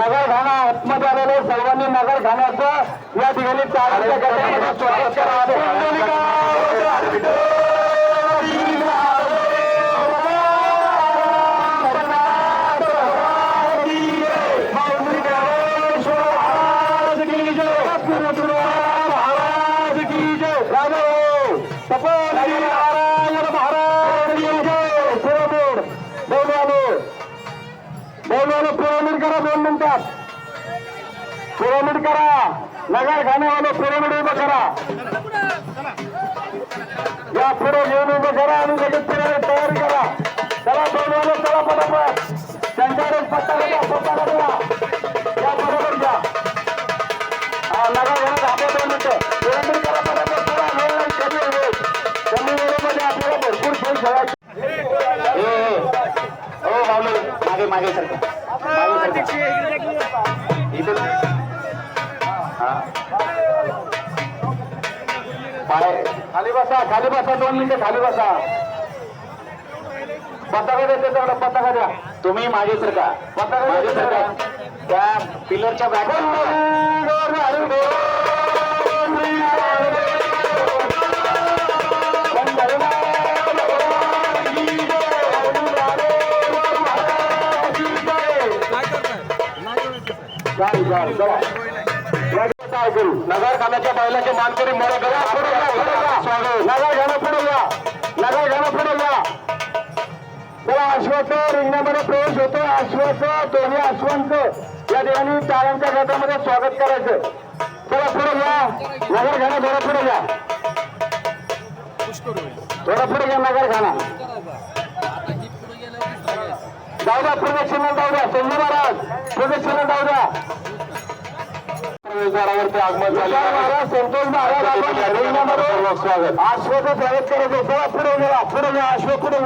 नगर घाणा आतमध्ये आलेले सर्वांनी नगर घाण्याचं या ठिकाणी टाळ्यांच्या गटामध्ये स्वागत बोलवालो पिरामिड करा. नगर खाण्यावाले पिरामिड उभं करा. या पुढे घेऊन उभं करा आणि लगेच पिरामिड तयार करा. चला बोलवालो चला पटापट. पाय खाली बसा खाली बसा दोन मिनिटं खाली बसा. पताका द्या त्याच्याकडे पताका द्या. तुम्ही मागे सरका पताका मागे सरका त्या पिलरच्या बॅक नगर खाण्याच्या बैलाचे मानकरी मोरे गळा पुढे नगर घाणं पुढे या. नगर घाणं पुढे या. चला अश्वाचं रिंगणामध्ये प्रवेश होतो अश्वाचं दोन्ही अश्वांच या ठिकाणी टाळ्यांच्या गटामध्ये स्वागत करायचं. चला पुढे या. नगर घाणं थोडा पुढे या. थोडा पुढे या नगर घाणा जाऊ द्या प्रदक्षिणा जाऊ द्या. संजय महाराज प्रदक्षिणा जाऊ द्या. प्रवेशद्वारावरती आगमन झाले संतोष महाराज रिंगणामध्ये स्वागत. करायचं चला पुढे घ्या पुढे घ्या अश्व पुढे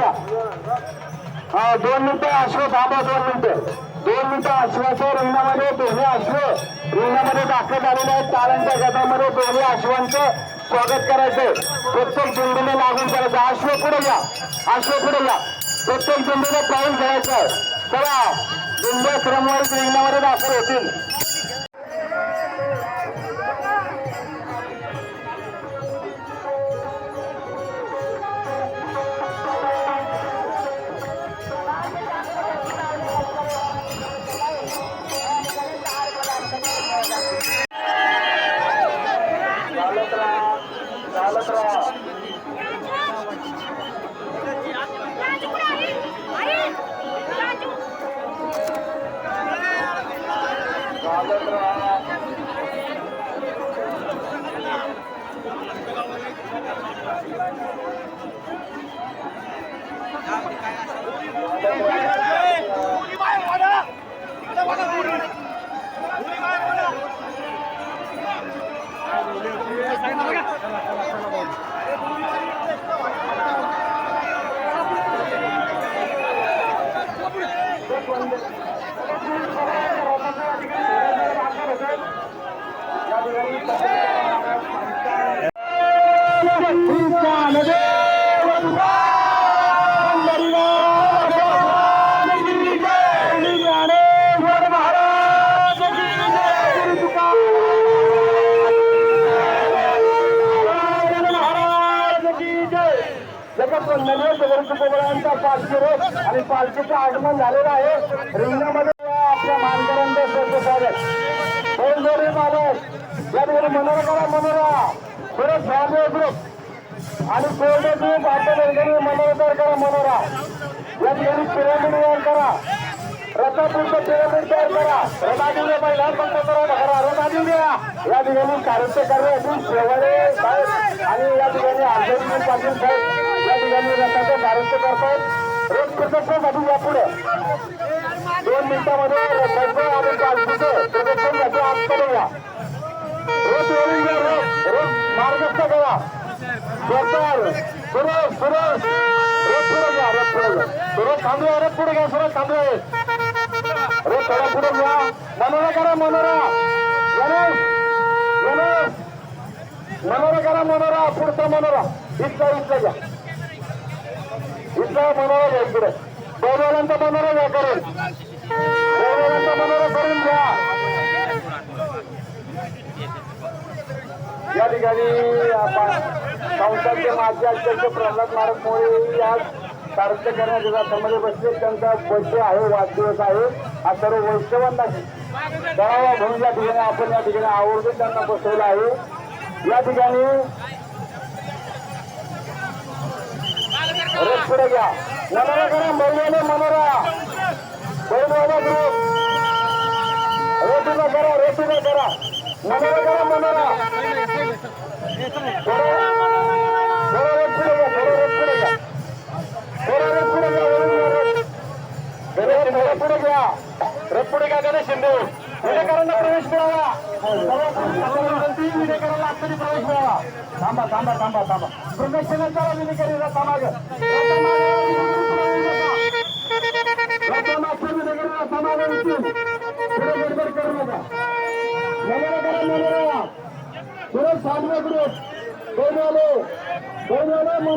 हा दोन मिनिटं अश्व थांबा दोन मिनिटं. दोन मिनिटं अश्वाच्या रिंगणामध्ये दोन्ही अश्व रिंगणामध्ये दाखल झालेले आहेत. तारांच्या गटामध्ये दोन्ही अश्वांचं स्वागत करायचंय. प्रत्येक झेंडूने लागून करायचं. अश्व पुढे घ्या अश्व पुढे घ्या प्रत्येक झेंडूने पाहून आहे चला दिंड्या क्रमवारीत रिंगणामध्ये दाखल होतील. पालखी रोड आणि पालखीचं आगमन झालेलं आहे. रिंगामध्ये आपल्या मानकऱ्यांचं स्वच्छ स्वागत. दोन जोडे मालक या ठिकाणी मनोरा करा मनोरा परत फॅमिली ग्रुप आणि कोरडे ग्रुप आटोबर्गनी मनोरा तयार करा मनोरा. या ठिकाणी पिरामिड तयार करा. रथापूरचं पिरामिड तयार करा. रथादिव्य पहिला पंत करा रथादिव्य या ठिकाणी कार्यकर्ते शेवाळे साहेब आणि या ठिकाणी आंबेडकर पाटील साहेब या ठिकाणी रथाचं कार्यक्रम करतायत रोज प्रदर्शनासाठी या पुढे. दोन मिनिटामध्ये प्रदर्शनासाठी आतमध्ये या रोज घ्या रोज. रोज मार्गस्थ करा. सरकार रोज पुढे घ्या रोज पुढे घ्या. थांबूया रोज पुढे घ्या सुरेश थांबूया. रोज थोडा पुढे घ्या. मनोरा करा मनोरा गणेश गणेश. मनोरा करा मनोरा पुढचा मनोरा इथला इथला घ्या. इथला मनाला घ्यायचं बैलवाल्यांचा मनोरा घ्या करून. बैलवाल्यांचा मनोरा करून घ्या या ठिकाणी संस्थाचे माजी अध्यक्ष प्रल्हाद महाराज मोरे आज सारथ्य करण्याच्या जातामध्ये बसले. त्यांचा बर्थडे आहे वाढदिवस आहे. हा सर्व वैश्यवंतांनी आहे. म्हणून या ठिकाणी आपण या ठिकाणी आवर्जून त्यांना बसवलं आहे. या ठिकाणी रथ पुढे घ्या. मनोरा करा महिलाने मनोरा बैलवाला ग्रुप रेटूला करा रेटूला करा. मनोरा करा मनोरा थोडं थोडं पुढे घ्या थोडं पुढे घ्या. थोडं रथ पुढे घ्या पुढे घ्या. रथ पुढे घ्या गणेश शिंदे विलेकरांना प्रवेश मिळावा. विलेकरांना आतमध्ये प्रवेश मिळावा. थांबा थांबा थांबा थांबा. ಪ್ರದರ್ಶನಕಾರ ನಿಮಗೆ ತಮಾಗ ಸಮಾನ ಸಾಧನೆ ಗೌರವ ಗೌರವ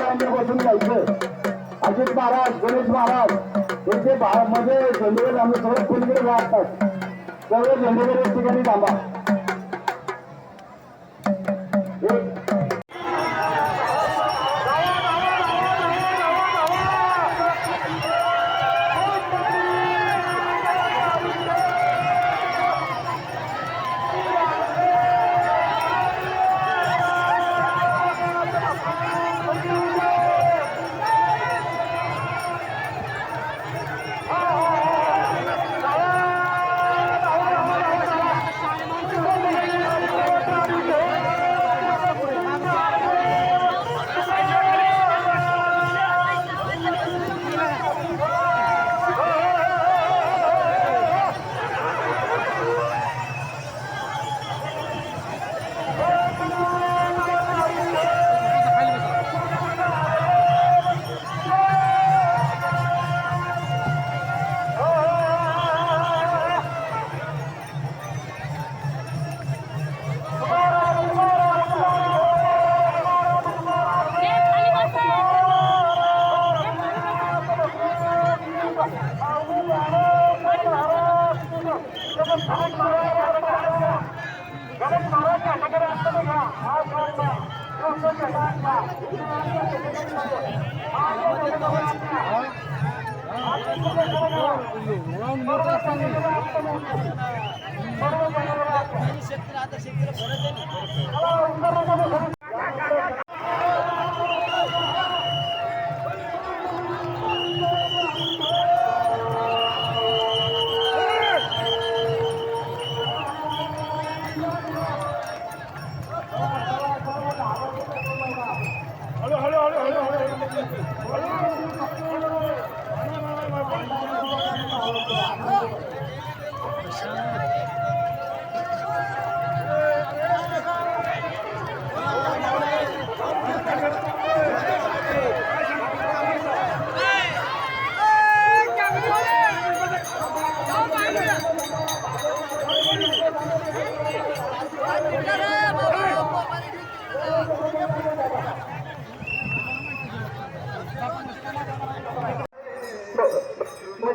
रांगेपासून जायचं. अजित महाराज गणेश महाराज यांचे मध्ये झेंडे आम्ही सर्व पलीकडे राहतात सर्व झेंडेकर एक ठिकाणी थांबा. क्षेत्र आता शेतकरी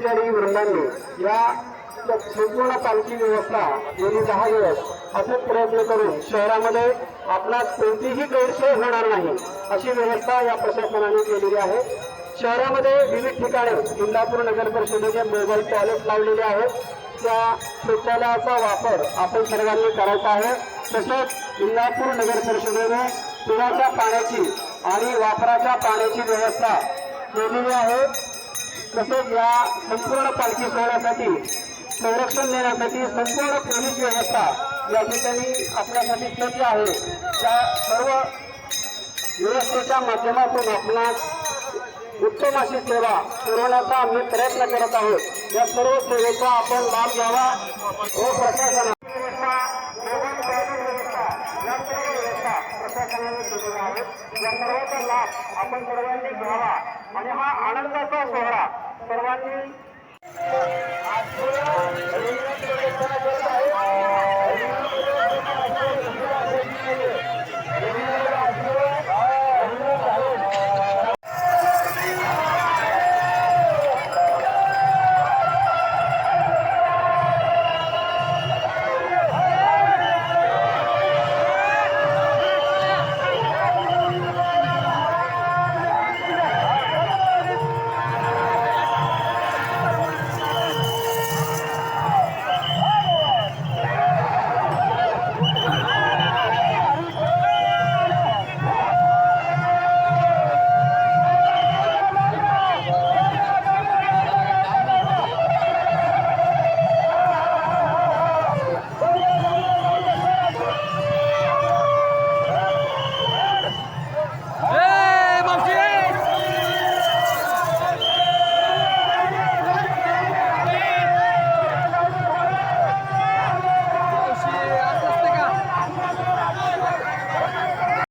कर्मचारी वृंदांनी या संपूर्ण पालखी व्यवस्था गेली दहा दिवस अथक प्रयत्न करून शहरामध्ये आपणास कोणतीही गैरसोय होणार नाही अशी व्यवस्था या प्रशासनाने केलेली आहे. शहरामध्ये विविध ठिकाणी इंदापूर नगर परिषदेचे मोबाईल टॉयलेट लावलेले आहेत. त्या शौचालयाचा वापर आपण सर्वांनी करायचा आहे. तसंच इंदापूर नगर परिषदेने पिण्याच्या पाण्याची आणि वापराच्या पाण्याची व्यवस्था केलेली आहे. तसेच या संपूर्ण पालखी सोहळ्यासाठी संरक्षण देण्यासाठी संपूर्ण पोलीस व्यवस्था या ठिकाणी आपल्यासाठी सज्ज आहे. त्या सर्व व्यवस्थेच्या माध्यमातून आपणास उत्तम अशी सेवा पुरवण्याचा आम्ही प्रयत्न करत आहोत. या सर्व सेवेचा आपण लाभ घ्यावा व प्रशासन प्रशासनाने दिलेला आहेत. या सर्वांचा लाभ आपण सर्वांनी घ्यावा. आणि हा आनंदाचा सोहळा. सर्वांनी